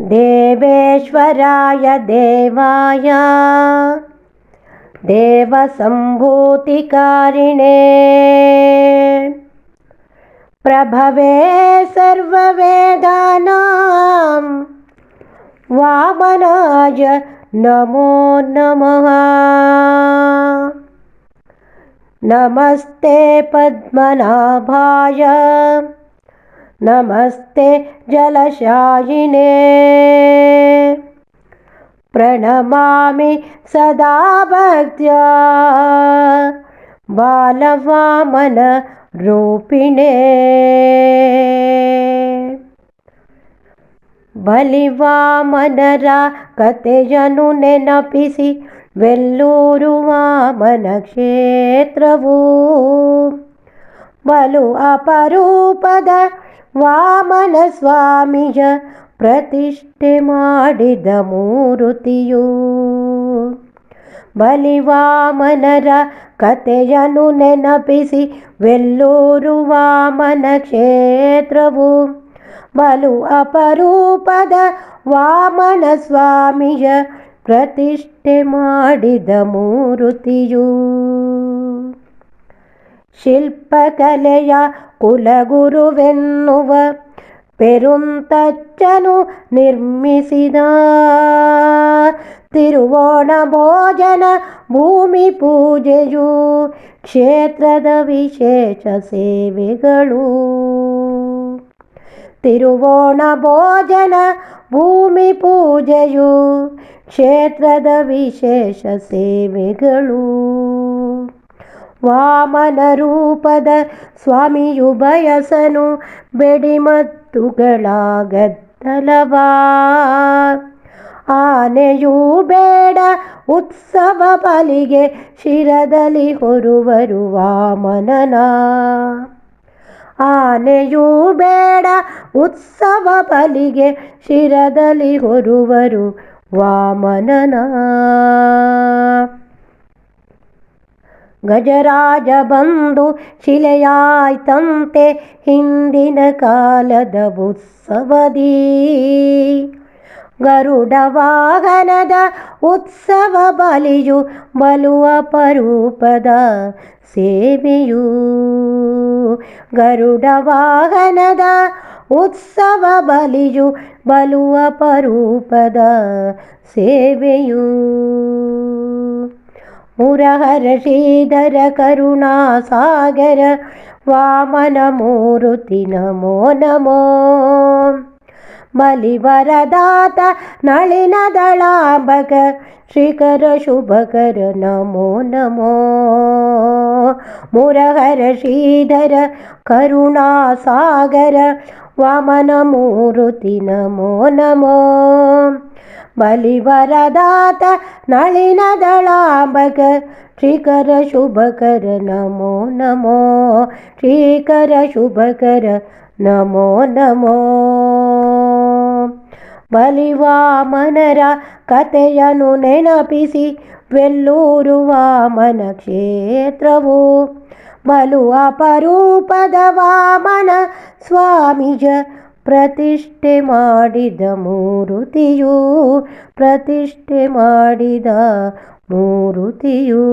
देवेश्वराय देवाय देवसम्भूतिकारिणे। प्रभवे सर्ववेदानां वामनाय नमो नमः। नमस्ते पद्मनाभाय नमस्ते जलशायिने। प्रणमामि सदा भक्त्या बालवामन रूपिणे బలివామనరా కతెయను నెనపిసి వెల్లూరు వామన క్షేత్రవు బలు అపరూపద ವಾಮನ ಸ್ವಾಮಿಯ ಪ್ರತಿಷ್ಠೆ ಮಾಡಿದ ಮೂರುತಿಯು. ಬಲಿವಾಮನರ ಕಥೆಯನ್ನು ನೆನಪಿಸಿ, ವೆಲ್ಲೂರು ವಾಮನ ಕ್ಷೇತ್ರವು ಬಲು ಅಪರೂಪದ ವಾಮನ ಸ್ವಾಮಿಯ ಪ್ರತಿಷ್ಠೆ ಮಾಡಿದ ಮೂರುತಿಯು. ಶಿಲ್ಪಕಲೆಯ ಕುಲಗುರುವೆನ್ನುವ ಪೆರುಂತಚ್ಚನು ನಿರ್ಮಿಸಿದ ತಿರುವೋಣ ಭೋಜನ ಭೂಮಿ ಪೂಜೆಯು ಕ್ಷೇತ್ರದ ವಿಶೇಷ ಸೇವೆಗಳು. ತಿರುವೋಣ ಭೋಜನ ಭೂಮಿ ಪೂಜೆಯು ಕ್ಷೇತ್ರದ ವಿಶೇಷ ಸೇವೆಗಳು. ವಾಮನ ರೂಪದ ಸ್ವಾಮಿಯು ಬಯಸನು, ಬೆಡಿಮತ್ತುಗಳಾಗತ್ತಲವಾ? ಆನೆಯೂ ಬೇಡ ಉತ್ಸವ ಬಲಿಗೆ ಶಿರದಲ್ಲಿ ಹೊರುವರು ವಾಮನನ. ಆನೆಯೂ ಬೇಡ ಉತ್ಸವ ಬಲಿಗೆ ಶಿರದಲ್ಲಿ ಹೊರುವರು ವಾಮನನ. ಗಜರಾಜ ಬಂದು ಶಿಲೆಯಾಯ್ತಂತೆ ಹಿಂದಿನ ಕಾಲದ ಉತ್ಸವದಿ. ಗರುಡ ವಾಹನದ ಉತ್ಸವ ಬಲಿಯು ಬಲು ಅಪರೂಪದ ಸೇವೆಯು. ಗರುಡ ವಾಹನದ ಉತ್ಸವ ಬಲಿಯು ಬಲು ಅಪರೂಪದ ಸೇವೆಯು. ಮುರಹರ ಶ್ರೀಧರ ಕರುಣಾಸಾಗರ ವಾಮನ ಮೂರುತಿ ನಮೋ. ನಮೋ ಮಲಿವರದಾತ, ನಳಿನ ದಳಾಂಬಕ ಶ್ರೀಕರ ಶುಭಕರ ನಮೋ ನಮೋ. ಮುರಹರ ಶ್ರೀಧರ ಕರುಣಾಸಾಗರ ವಾಮನ ಮೂರುತಿ ನಮೋ ನಮೋ. ಬಲಿವರದಾತ ನಳಿನ ದಳಾಂಬಕ ಶ್ರೀಕರ ಶುಭಕರ ನಮೋ ನಮೋ ಶ್ರೀಕರ ಶುಭಕರ ನಮೋ ನಮೋ ಬಲಿವಾಮನರ ಕತೆಯನು ನೆನಪಿಸಿ ವೆಲ್ಲೂರು ವಾಮನ ಕ್ಷೇತ್ರವು ಬಲು ಅಪರೂಪದ ವಾಮನ ಸ್ವಾಮಿಯ ಪ್ರತಿಷ್ಠೆ ಮಾಡಿದ ಮೂರುತಿಯು ಪ್ರತಿಷ್ಠೆ ಮಾಡಿದ ಮೂರುತಿಯು.